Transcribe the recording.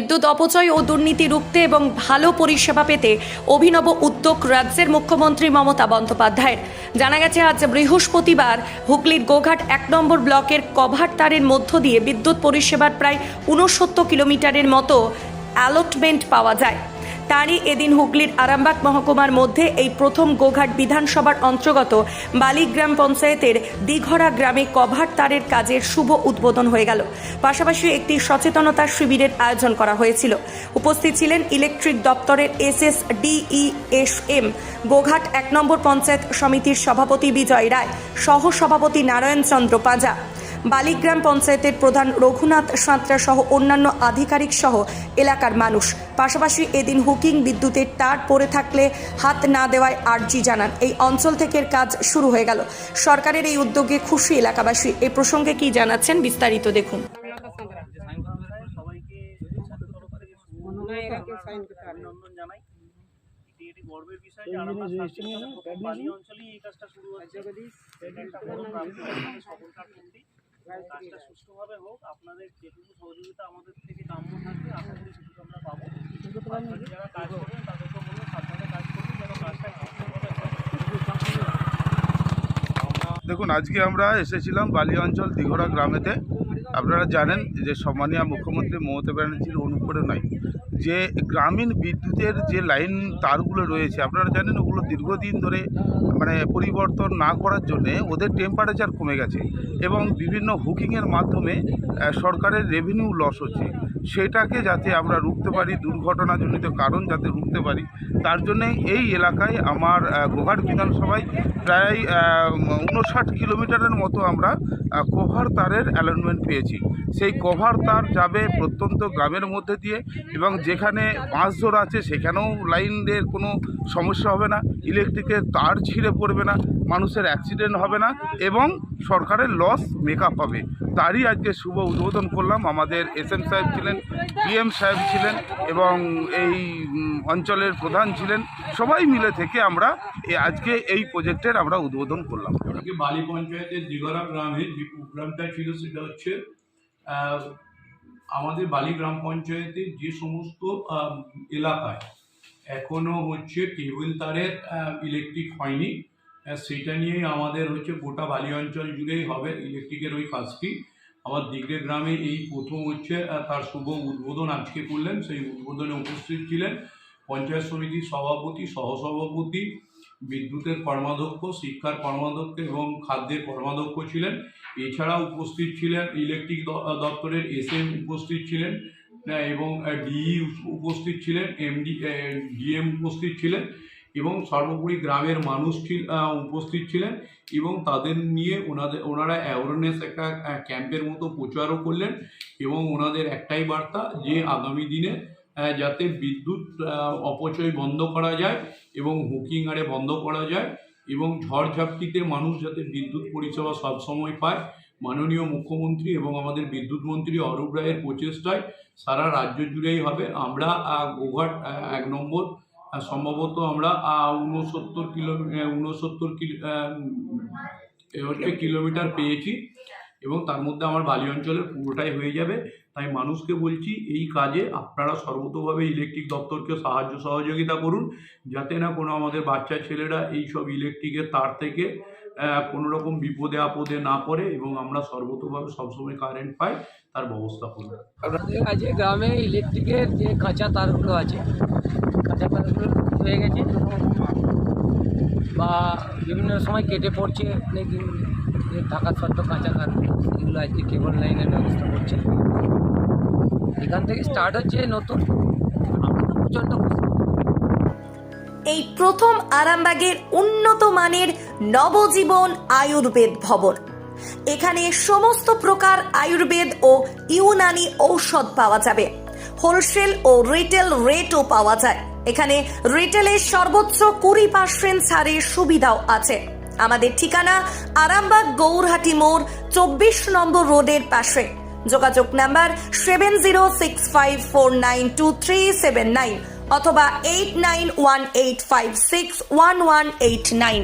বিদ্যুৎ অপচয় ও দুর্নীতি রুখতে এবং ভালো পরিষেবা পেতে অভিনব উদ্যোগ রাজ্যের মুখ্যমন্ত্রী মমতা বন্দ্যোপাধ্যায়ের। জানা গেছে, আজ বৃহস্পতিবার হুগলির গোঘাট এক নম্বর ব্লকের কভার তারের মধ্য দিয়ে বিদ্যুৎ পরিষেবার প্রায় ঊনসত্তর কিলোমিটারের মতো অ্যালটমেন্ট পাওয়া যায়। তারই এদিন হুগলির আরামবাগ মহকুমার মধ্যে এই প্রথম গোঘাট বিধানসভার অন্তর্গত বালিগ্রাম পঞ্চায়েতের দিঘরা গ্রামে কভার তারের কাজের শুভ উদ্বোধন হয়ে গেল। পাশাপাশি একটি সচেতনতা শিবিরের আয়োজন করা হয়েছিল। উপস্থিত ছিলেন ইলেকট্রিক দপ্তরের এস এস ডিইএসএম গোঘাট এক নম্বর পঞ্চায়েত সমিতির সভাপতি বিজয় রায় সহ সভাপতি নারায়ণ চন্দ্র পাঁজা। বালিগ্রাম পঞ্চায়েতের প্রধান রঘুনাথ সাঁতরা সহ অন্যান্য আধিকারিক সহ এলাকার মানুষ। পাশাপাশি এদিন হুকিং বিদ্যুতের তার পড়ে থাকলে হাত না দেওয়ায় আর্জি জানান। এই অঞ্চল থেকে কাজ শুরু হয়ে গেল। সরকারের এই উদ্যোগে খুশি এলাকাবাসী। এ প্রসঙ্গে কি জানাচ্ছেন বিস্তারিত দেখুন। কাজটা সুষ্ঠুভাবে হোক আপনাদের যেটুকু সহযোগিতা আমাদের থেকে কাম্য থাকবে আশা করি সেটুকু আমরা পাবো। যারা কাজ করবেন তাদেরকে বলুন সাবধানে কাজ করুন যেন কাজটা দেখুন আজকে আমরা এসেছিলাম বালি অঞ্চল দিঘোড়া গ্রামেতে। আপনারা জানেন যে সম্মানীয় মুখ্যমন্ত্রী মমতা ব্যানার্জির অনুপ্রেরণায় যে গ্রামীণ বিদ্যুতের যে লাইন তারগুলো রয়েছে, আপনারা জানেন ওগুলো দীর্ঘদিন ধরে মানে পরিবর্তন না করার জন্যে ওদের টেম্পারেচার কমে গেছে এবং বিভিন্ন হুকিংয়ের মাধ্যমে সরকারের রেভিনিউ লস হচ্ছে। সেটাকে যাতে আমরা রুখতে পারি, দুর্ঘটনাজনিত কারণ যাতে রুখতে পারি, তার জন্যে এই এলাকায় আমার গোহাট বিধানসভায় প্রায় উনষাট কিলোমিটারের মতো আমরা কভার তারের অ্যালটমেন্ট পেয়েছি। সেই কভার তার যাবে প্রত্যন্ত গ্রামের মধ্যে দিয়ে এবং যেখানে বাঁশঝোড় আছে সেখানেও লাইনের কোনো সমস্যা হবে না, ইলেকট্রিকের তার ছিঁড়ে পড়বে না মানুষের অ্যাক্সিডেন্ট হবে না এবং সরকারের লস মেকআপ হবে। তারই আজকে শুভ উদ্বোধন করলাম। আমাদের এস এম সাহেব ছিলেন ডিএম সাহেব ছিলেন এবং এই অঞ্চলের প্রধান ছিলেন। সবাই মিলে থেকে আমরা আজকে এই প্রজেক্টের আমরা উদ্বোধন করলাম। বালি পঞ্চায়েতের দিগরা গ্রামে যে প্রোগ্রামটা ছিল সেটা হচ্ছে আমাদের বালি গ্রাম পঞ্চায়েতের যে সমস্ত এলাকায় এখনও হচ্ছে কেবল তারের ইলেকট্রিক হয়নি। সেটা নিয়েই আমাদের হচ্ছে গোটা বালি অঞ্চল জুড়েই হবে ইলেকট্রিকের ওই কাজটি। আমার দিগড়ে গ্রামে এই প্রথম হচ্ছে তার শুভ উদ্বোধন আজকে করলেন। সেই উদ্বোধনে উপস্থিত ছিলেন পঞ্চায়েত সমিতির সভাপতি সহসভাপতি বিদ্যুতের কর্মাধ্যক্ষ শিক্ষার কর্মাধ্যক্ষ এবং খাদ্যের কর্মাধ্যক্ষ ছিলেন। এছাড়া উপস্থিত ছিলেন ইলেকট্রিক দপ্তরের এসএম উপস্থিত ছিলেন আহ, এবং ডিই উপস্থিত ছিলেন এমডি ডিএম উপস্থিত ছিলেন। এবং সর্বোপরি গ্রামের মানুষ ছিল- উপস্থিত ছিলেন এবং তাদের নিয়ে ওনাদের, ওনারা অ্যাওয়ারনেস একটা ক্যাম্পের মতো প্রচারও করলেন এবং ওনাদের একটাই বার্তা যে আগামী দিনে যাতে বিদ্যুৎ অপচয় বন্ধ করা যায় এবং হুকিং আরে বন্ধ করা যায় এবং ঝড়ঝাপটিতে মানুষ যাতে বিদ্যুৎ পরিষেবা সবসময় পায়। মাননীয় মুখ্যমন্ত্রী এবং আমাদের বিদ্যুৎ মন্ত্রী অরূপ রায়ের প্রচেষ্টায় সারা রাজ্য জুড়েই হবে। আমরা গোঘাট এক নম্বর সম্ভবত আমরা উনসত্তর কিলো হচ্ছে কিলোমিটার পেয়েছি এবং তার মধ্যে আমার বালি অঞ্চলের পুরোটাই হয়ে যাবে। তাই মানুষকে বলছি, এই কাজে আপনারা সর্বতভাবে ইলেকট্রিক দপ্তরকে সাহায্য সহযোগিতা করুন, যাতে না কোনো আমাদের বাচ্চা ছেলেরা এই সব ইলেকট্রিকের তার থেকে কোনো রকম বিপদে আপদে না পড়ে এবং আমরা সর্বতোভাবে সবসময় কারেন্ট পাই, তার ব্যবস্থা করব। আমাদের কাছে গ্রামে ইলেকট্রিকের যে কাঁচা তারগুলো আছে, কাঁচা তারগুলো হয়ে গেছে? বা বিভিন্ন সময় কেটে পড়ছে যে থাকা সত্ত্বেও কাঁচা তার এগুলো আজকে কেবল লাইনের ব্যবস্থা করছে? এখান থেকে স্টার্ট হচ্ছে নতুন। আমরা তো প্রচণ্ড খুশি। এই প্রথম আরামবাগের উন্নত মানের নবজীবন আয়ুর্বেদ ভবন। এখানে সমস্ত প্রকার আয়ুর্বেদ ও ইউনানি ঔষধ পাওয়া যাবে। হোলসেল ও রিটেল রেটও পাওয়া যায়। এখানে রিটেলের সর্বোচ্চ কুড়ি পার্সেন্ট ছাড়ের সুবিধাও আছে। আমাদের ঠিকানা আরামবাগ গৌরহাটি মোড় চব্বিশ নম্বর রোডের পাশে। যোগাযোগ number seven zero six five four nine two three seven nine. অথবা eight nine one eight five six one one eight nine